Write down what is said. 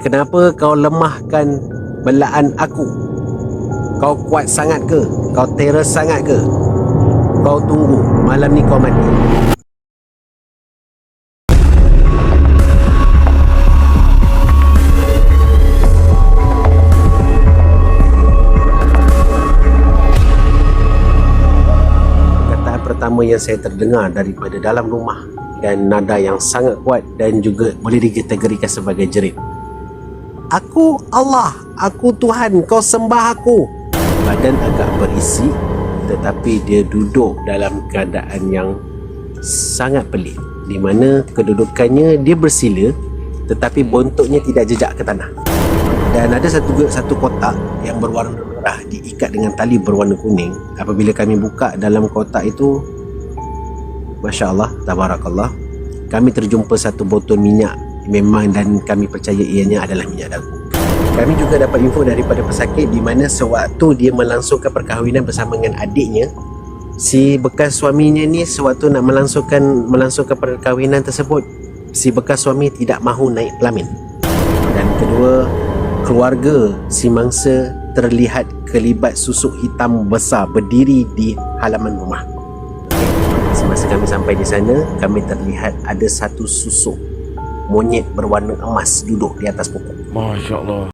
Kenapa kau lemahkan belaan aku? Kau kuat sangat ke? Kau terror sangat ke? Kau tunggu, malam ni kau mati. Pertama yang saya terdengar daripada dalam rumah dan nada yang sangat kuat dan juga boleh dikategorikan sebagai jerit. Aku Allah, aku Tuhan, kau sembah aku. Badan agak berisi tetapi dia duduk dalam keadaan yang sangat pelik di mana kedudukannya dia bersila tetapi bontuknya tidak jejak ke tanah. Dan ada satu satu kotak yang berwarna merah diikat dengan tali berwarna kuning. Apabila kami buka dalam kotak itu Masya Allah, Tabarakallah Kami terjumpa satu botol minyak Memang dan kami percaya ianya adalah minyak dagu. Kami juga dapat info daripada pesakit Di mana sewaktu dia melangsungkan perkahwinan bersama dengan adiknya Si bekas suaminya ni sewaktu nak melangsungkan melangsungkan perkahwinan tersebut Si bekas suami tidak mahu naik pelamin. Dan kedua, keluarga si mangsa terlihat kelibat susuk hitam besar berdiri di halaman rumah. Semasa kami sampai di sana, kami terlihat ada satu susuk monyet berwarna emas duduk di atas pokok. Masya Allah.